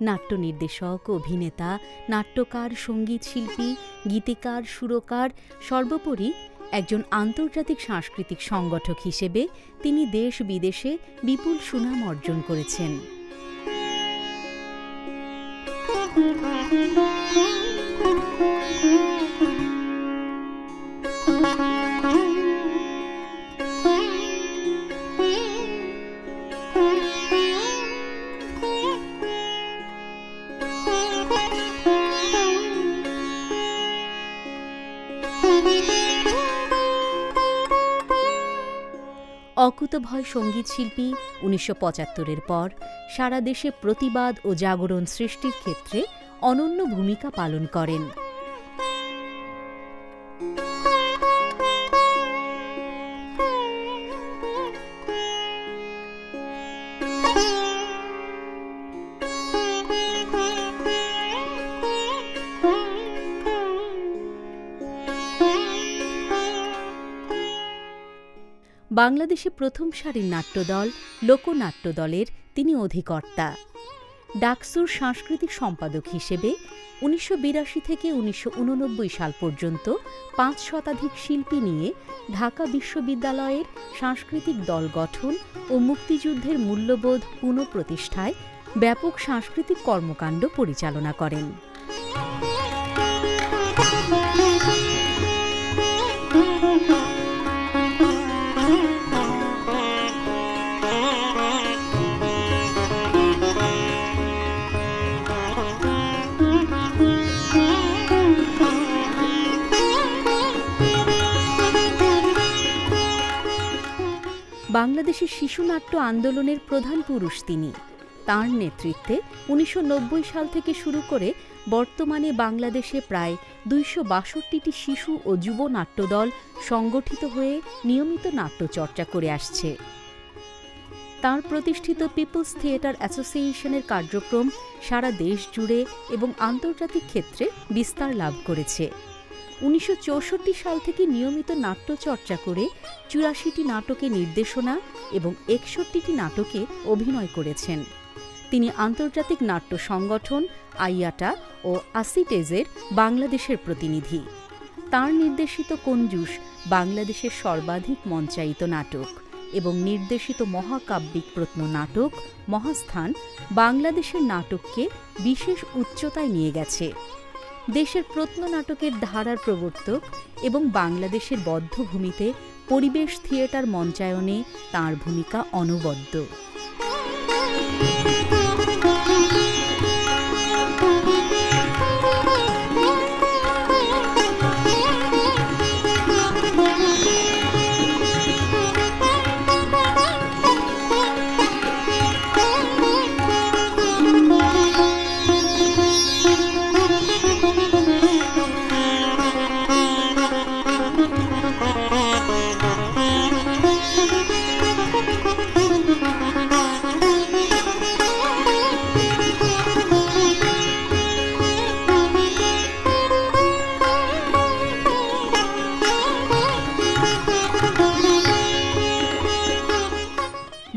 নাট্য নির্দেশক অভিনেতা, নাট্যকার, সংগীত শিল্পী, গীতিকার, সুরকার, সর্বোপরি একজন আন্তর্জাতিক সাংস্কৃতিক সংগঠক হিসেবে তিনি দেশ বিদেশে বিপুল সুনাম অর্জন করেছেন। অকুতভয় সংগীত শিল্পী উনিশশো পঁচাত্তরের পর সারা দেশে প্রতিবাদ ও জাগরণ সৃষ্টির ক্ষেত্রে অনন্য ভূমিকা পালন করেন। বাংলাদেশে প্রথম সারির নাট্যদল লোকনাট্য দলের তিনি অধিকর্তা। ডাকসুর সাংস্কৃতিক সম্পাদক হিসেবে উনিশশো বিরাশি থেকে উনিশশো উননব্বই সাল পর্যন্ত পাঁচ শতাধিক শিল্পী নিয়ে ঢাকা বিশ্ববিদ্যালয়ের সাংস্কৃতিক দল গঠন ও মুক্তিযুদ্ধের মূল্যবোধ পুনঃপ্রতিষ্ঠায় ব্যাপক সাংস্কৃতিক কর্মকাণ্ড পরিচালনা করেন। বাংলাদেশের শিশুনাট্য আন্দোলনের প্রধান পুরুষ তিনি। তাঁর নেতৃত্বে উনিশশো নব্বই সাল থেকে শুরু করে বর্তমানে বাংলাদেশে প্রায় দুইশো বাষট্টিটি শিশু ও যুব নাট্যদল সংগঠিত হয়ে নিয়মিত নাট্যচর্চা করে আসছে। তাঁর প্রতিষ্ঠিত পিপলস থিয়েটার অ্যাসোসিয়েশনের কার্যক্রম সারা দেশ জুড়ে এবং আন্তর্জাতিক ক্ষেত্রে বিস্তার লাভ করেছে। উনিশশো চৌষট্টি সাল থেকে নিয়মিত নাট্যচর্চা করে চুরাশিটি নাটকে নির্দেশনা এবং একষট্টিটি নাটকে অভিনয় করেছেন। তিনি আন্তর্জাতিক নাট্য সংগঠন আইয়াটা ও আসিটেজের বাংলাদেশের প্রতিনিধি। তার নির্দেশিত কঞ্জুস বাংলাদেশের সর্বাধিক মঞ্চায়িত নাটক এবং নির্দেশিত মহাকাব্যিক প্রত্ন নাটক, মহাস্থান বাংলাদেশের নাটককে বিশেষ উচ্চতায় নিয়ে গেছে। দেশের প্রত্ননাটকের ধারার প্রবর্তক এবং বাংলাদেশের বদ্ধভূমিতে পরিবেশ থিয়েটার মঞ্চায়নে তাঁর ভূমিকা অনবদ্য।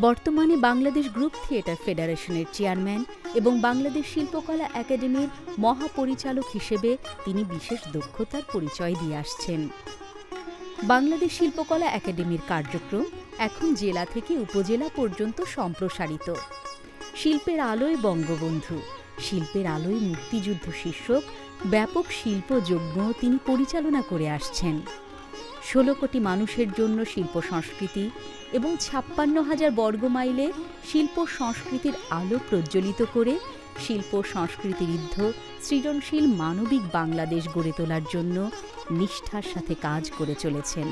বর্তমানে বাংলাদেশ গ্রুপ থিয়েটার ফেডারেশনের চেয়ারম্যান এবং বাংলাদেশ শিল্পকলা একাডেমির মহাপরিচালক হিসেবে তিনি বিশেষ দক্ষতার পরিচয় দিয়ে আসছেন। বাংলাদেশ শিল্পকলা একাডেমির কার্যক্রম এখন জেলা থেকে উপজেলা পর্যন্ত সম্প্রসারিত। শিল্পের আলোয় বঙ্গবন্ধু, শিল্পের আলোয় মুক্তিযুদ্ধ শীর্ষক ব্যাপক শিল্পযজ্ঞ তিনি পরিচালনা করে আসছেন। ষোলো কোটি মানুষের জন্য শিল্প সংস্কৃতি এবং ছাপ্পান্ন হাজার বর্গমাইলে শিল্প সংস্কৃতির আলো প্রজ্বলিত করে শিল্প সংস্কৃতিবিদ্ধ সৃজনশীল মানবিক বাংলাদেশ গড়ে তোলার জন্য নিষ্ঠার সাথে কাজ করে চলেছেন।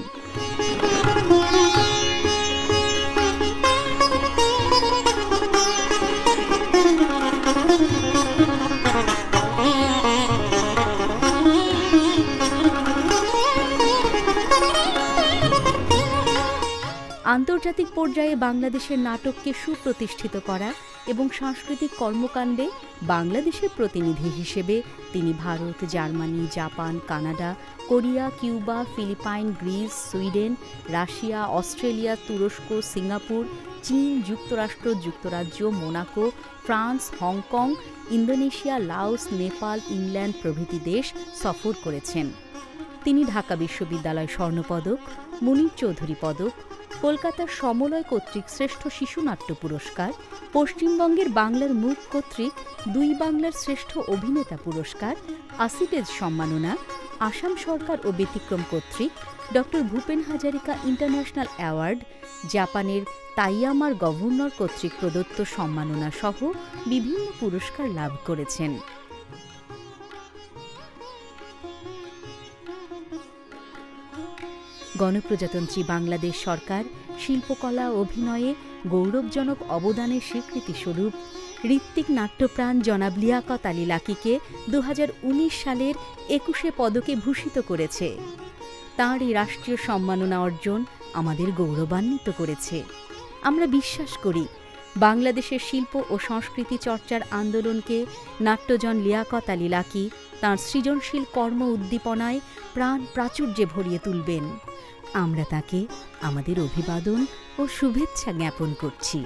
আন্তর্জাতিক পর্যায়ে বাংলাদেশের নাটককে সুপ্রতিষ্ঠিত করা এবং সাংস্কৃতিক কর্মকাণ্ডে বাংলাদেশের প্রতিনিধি হিসেবে তিনি Bharat, Germany, Japan, Canada, Korea, Cuba, Philippine, Greece, Sweden, Russia, Australia, তুরস্ক, সিঙ্গাপুর, চীন, যুক্তরাষ্ট্র, যুক্তরাজ্য, Monaco, France, Hong Kong, Indonesia, Laos, Nepal, England প্রভৃতি দেশ সফর করেছেন। তিনি ঢাকা বিশ্ববিদ্যালয় স্বর্ণপদক, মুনির চৌধুরী পদক কলকাতার সমলয় কর্তৃক শ্রেষ্ঠ শিশুনাট্য পুরস্কার, পশ্চিমবঙ্গের বাংলার মুখ কর্তৃক দুই বাংলার শ্রেষ্ঠ অভিনেতা পুরস্কার আসিফেজ সম্মাননা, আসাম সরকার ও ব্যতিক্রম কর্তৃক doctor Bhupen Hazarika international award, জাপানের তাইয়ামার গভর্নর কর্তৃক প্রদত্ত সম্মাননা সহ বিভিন্ন পুরস্কার লাভ করেছেন। গণপ্রজাতন্ত্রী বাংলাদেশ সরকার, শিল্পকলা, অভিনয়ে গৌরবজনক অবদানের স্বীকৃতিস্বরূপ ঋত্বিক নাট্যপ্রাণ জনাব লিয়াকত আলী লাকিকে দু হাজার উনিশ সালের একুশে পদকে ভূষিত করেছে। তাঁর এই রাষ্ট্রীয় সম্মাননা অর্জন আমাদের গৌরবান্বিত করেছে। আমরা বিশ্বাস করি, বাংলাদেশের শিল্প ও সংস্কৃতি চর্চার আন্দোলনকে নাট্যজন লিয়াকত আলী লাকি তাঁর সৃজনশীল কর্ম উদ্দীপনায় প্রাণ প্রাচুর্যে ভরিয়ে তুলবেন। আমরা তাকে আমাদের অভিবাদন ও শুভেচ্ছা জ্ঞাপন করছি।